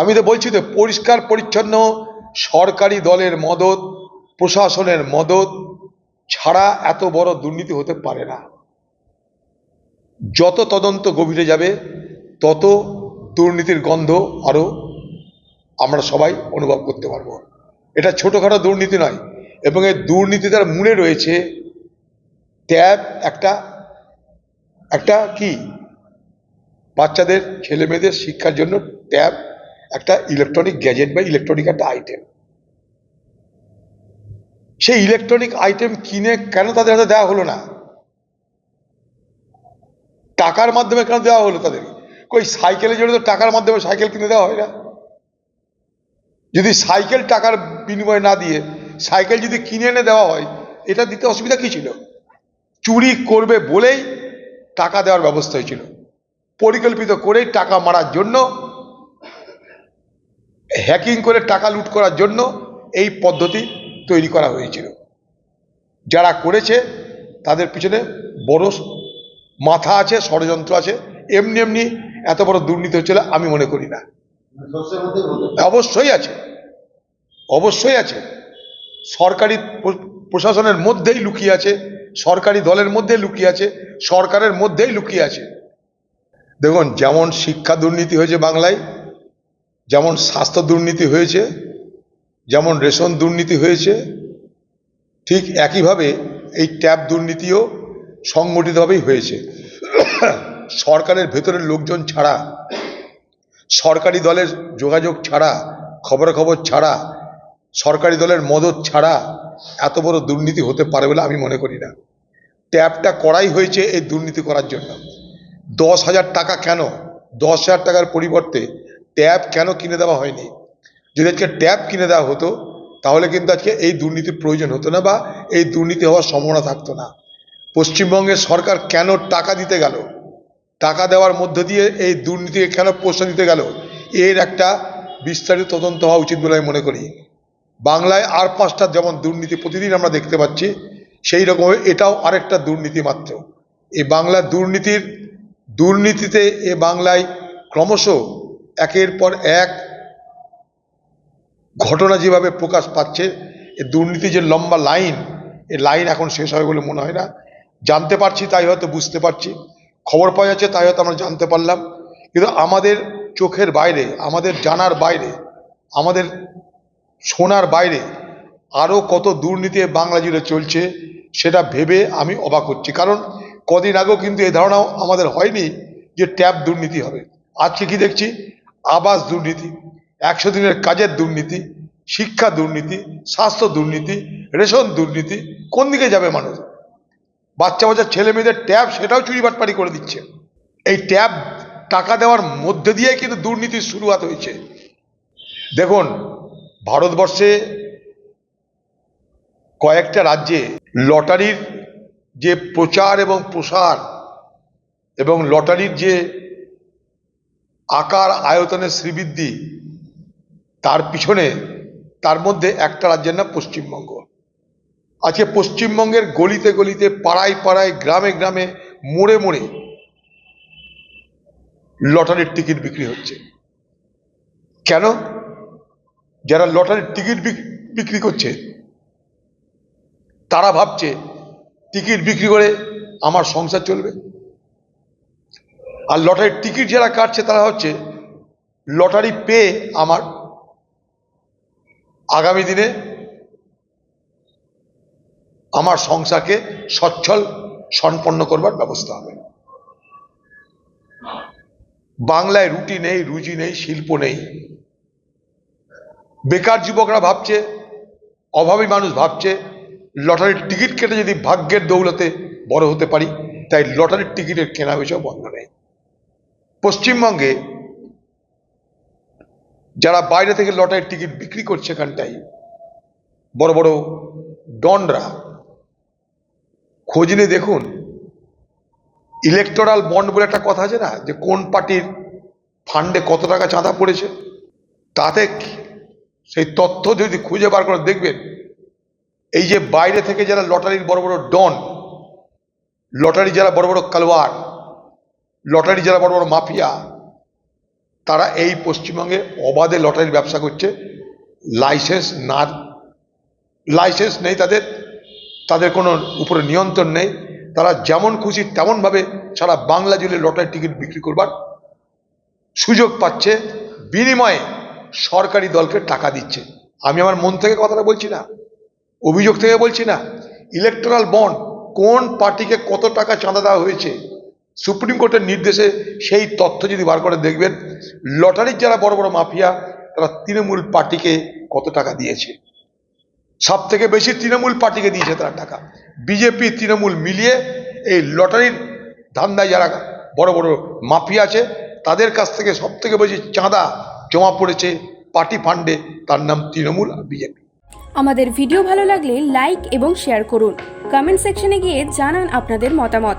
আমি তো বলছি তো, পরিষ্কার, পরিচ্ছন্ন, সরকারি দলের মদত, প্রশাসনের মদত ছাড়া এত বড় দুর্নীতি হতে পারে না। যত তদন্ত গভীরে যাবে, তত দুর্নীতির গন্ধ আরও আমরা সবাই অনুভব করতে পারব। এটা ছোটোখাটো দুর্নীতি নয়, এবং এই দুর্নীতিটার মূলে রয়েছে ট্যাব একটা একটা কি? বাচ্চাদের ছেলে মেয়েদের শিক্ষার জন্য ট্যাব একটা ইলেকট্রনিক গ্যাজেট বা ইলেকট্রনিক একটা আইটেম সেই ইলেকট্রনিক আইটেম কিনে কেন তাদের হাতে দেওয়া হলো না? টাকার মাধ্যমে কেন দেওয়া হলো তাদের? কই, সাইকেলের জন্য তো টাকার মাধ্যমে সাইকেল কিনে দেওয়া হয় না? যদি সাইকেল টাকার বিনিময়ে না দিয়ে সাইকেল যদি কিনে এনে দেওয়া হয়, এটা দিতে অসুবিধা কি ছিল? চুরি করবে বলেই টাকা দেওয়ার ব্যবস্থা হয়েছিল পরিকল্পিত করেই টাকা মারার জন্য হ্যাকিং করে টাকা লুট করার জন্য এই পদ্ধতি তৈরি করা হয়েছিল। যারা করেছে, তাদের পিছনে বড় মাথা আছে, ষড়যন্ত্র আছে। এমনি এমনি এত বড় দুর্নীতি হচ্ছিল, আমি মনে করি না। অবশ্যই আছে। অবশ্যই আছে। সরকারি প্রশাসনের মধ্যেই লুকিয়ে আছে, সরকারি দলের মধ্যে লুকিয়ে আছে, সরকারের মধ্যেই লুকিয়ে আছে। দেখুন, যেমন শিক্ষা দুর্নীতি হয়েছে বাংলায় যেমন স্বাস্থ্য দুর্নীতি হয়েছে, যেমন রেশন দুর্নীতি হয়েছে, ঠিক একইভাবে এই ট্যাব দুর্নীতিও সংগঠিতভাবেই হয়েছে। সরকারের ভেতরের লোকজন ছাড়া, সরকারি দলের যোগাযোগ ছাড়া, খবরাখবর ছাড়া, সরকারি দলের মদত ছাড়া এত বড় দুর্নীতি হতে পারে বলে আমি মনে করি না। ট্যাবটা করাই হয়েছে এই দুর্নীতি করার জন্য। দশ হাজার টাকা কেন? দশ হাজার টাকার পরিবর্তে ট্যাব কেন কিনে দেওয়া হয়নি? যদি আজকে ট্যাব কিনে দেওয়া হতো, তাহলে কিন্তু আজকে এই দুর্নীতির প্রয়োজন হতো না বা এই দুর্নীতি হওয়ার সম্ভাবনা থাকতো না। পশ্চিমবঙ্গের সরকার কেন টাকা দিতে গেল? টাকা দেওয়ার মধ্য দিয়ে এই দুর্নীতিকে কেন প্রশ্রয় দিতে গেল? এর একটা বিস্তারিত তদন্ত হওয়া উচিত বলে আমি মনে করি। বাংলায় আর পাঁচটা যেমন দুর্নীতি প্রতিদিন আমরা দেখতে পাচ্ছি, সেই রকম এটাও আরেকটা দুর্নীতি মাত্র। এই বাংলা দুর্নীতির, দুর্নীতিতে এ বাংলায় ক্রমশ একের পর এক ঘটনা যেভাবে প্রকাশ পাচ্ছে, এ দুর্নীতি যে লম্বা লাইন এই লাইন এখন শেষ হবে বলে মনে হয় না। জানতে পারছি, তাই হয়তো বুঝতে পারছি। খবর পাওয়া যাচ্ছে, তাই হয়তো আমরা জানতে পারলাম। কিন্তু আমাদের চোখের বাইরে, আমাদের জানার বাইরে, আমাদের শোনার বাইরে আরও কত দুর্নীতি বাংলা জুড়ে চলছে, সেটা ভেবে আমি অবাক হচ্ছি। কারণ কদিন আগেও কিন্তু এ ধারণাও আমাদের হয়নি যে ট্যাব দুর্নীতি হবে। আজকে কি দেখছি? আবাস দুর্নীতি, একশো দিনের কাজের দুর্নীতি, শিক্ষা দুর্নীতি, স্বাস্থ্য দুর্নীতি, রেশন দুর্নীতি, কোন দিকে যাবে মানুষ? বাচ্চা বাচ্চা ছেলে মেয়েদের ট্যাব সেটাও চুরি বাটপারি করে দিচ্ছে। এই ট্যাব টাকা দেওয়ার মধ্যে দিয়ে কিন্তু দুর্নীতির শুরুয়াত হয়েছে। দেখুন, ভারতবর্ষে কয়েকটা রাজ্যে লটারির যে প্রচার এবং প্রসার এবং লটারির যে আকার আয়তনের শ্রীবৃদ্ধি তার পিছনে, তার মধ্যে একটা রাজ্যের নাম পশ্চিমবঙ্গ। আজকে পশ্চিমবঙ্গের গলিতে গলিতে, পাড়ায় পাড়ায়, গ্রামে গ্রামে, মোড়ে মোড়ে লটারির টিকিট বিক্রি হচ্ছে। কেন? যারা লটারির টিকিট বিক- বিক্রি করছে, তারা ভাবছে, টিকিট বিক্রি করে আমার সংসার চলবে। আর লটারির টিকিট যারা কাটছে তারা হচ্ছে লটারি পেয়ে আমার আগামী দিনে আমার সংসারকে সচ্ছল, সম্পন্ন করবার ব্যবস্থা হবে। বাংলায় রুটি নেই, রুজি নেই, শিল্প নেই। বেকার যুবকরা ভাবছে, অভাবী মানুষ ভাবছে, লটারির টিকিট কেটে যদি ভাগ্যের দৌলতে বড় হতে পারি, তাই লটারির টিকিটের কেনা বেচাও বন্ধ নেই। পশ্চিমবঙ্গে যারা বাইরে থেকে লটারির টিকিট বিক্রি করছে এখানটাই, বড় বড় ডনরা, খোঁজ নিয়ে দেখুন। ইলেকটোরাল বন্ড বলে একটা কথা আছে না, যে কোন পার্টির ফান্ডে কত টাকা চাঁদা পড়েছে, তাতে সেই তথ্য যদি খুঁজে বার করে দেখবেন, এই যে বাইরে থেকে যারা লটারির বড় বড় ডন, লটারি যারা বড় বড় কালওয়ার লটারি যারা বড় বড় মাফিয়া, তারা এই পশ্চিমবঙ্গে অবাধে লটারির ব্যবসা করছে। লাইসেন্স না, লাইসেন্স নেই তাদের তাদের কোনো উপরে নিয়ন্ত্রণ নেই। তারা যেমন খুশি তেমনভাবে সারা বাংলা জুড়ে লটারির টিকিট বিক্রি করবার সুযোগ পাচ্ছে, বিনিময়ে সরকারি দলকে টাকা দিচ্ছে। আমি আমার মন থেকে কথাটা বলছি না, অভিযোগ থেকে বলছি না। ইলেকট্রাল বন্ড কোন পার্টিকে কত টাকা চাঁদা দেওয়া হয়েছে? সুপ্রিম কোর্টের নির্দেশে সেই তথ্য যদি বার করে দেখবেন, লটারির যারা বড় বড় মাফিয়া, তারা তৃণমূল পার্টিকে কত টাকা দিয়েছে? সব থেকে বেশি তৃণমূল পার্টিকে দিয়েছে তারা টাকা। বিজেপি তৃণমূল মিলিয়ে এই লটারির ধান্দায় যারা বড় বড় মাফিয়া আছে, তাদের কাছ থেকে সব থেকে বেশি চাঁদা জমা পড়েছে পার্টি ফান্ডে, তার নাম তৃণমূল আর বিজেপি। আমাদের ভিডিও ভালো লাগলে লাইক এবং শেয়ার করুন। কমেন্ট সেকশনে গিয়ে জানান আপনাদের মতামত।